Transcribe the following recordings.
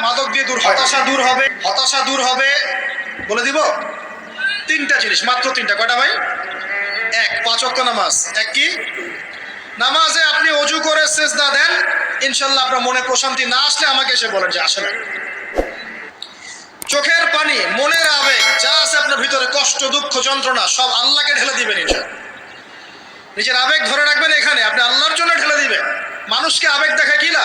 মাদক দিয়ে দূর হতাশা দূর হবে হতাশা দূর হবে। বলে দিব? তিনটা জিনিস মাত্র তিনটা। কয়টা ভাই? এক পাঁচ ওয়াক্ত নামাজ। এক কি? নামাজে আপনি অজু করে সেজদা দেন ইনশাল্লাহ আপনার মনে প্রশান্তি না আসলে আমাকে এসে বলেন যে আসলে। চোখের পানি মনের আবেগ যা আছে আপনার ভিতরে কষ্ট দুঃখ যন্ত্রণা সব আল্লাহকে ঢেলে দিবেন ইনশাল্লাহ। নিজের আবেগ ধরে রাখবেন এখানে। আপনি আল্লাহর জন্য ঢেলে দিবেন মানুষকে আবেগ দেখা কি না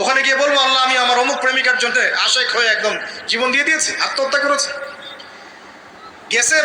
ওখানে গিয়ে বলব, আল্লাহ, আমি আমার অমুক প্রেমিকার জন্য আশায় হয়ে একদম জীবন দিয়ে দিয়েছি, আত্মহত্যা করেছি। গেছে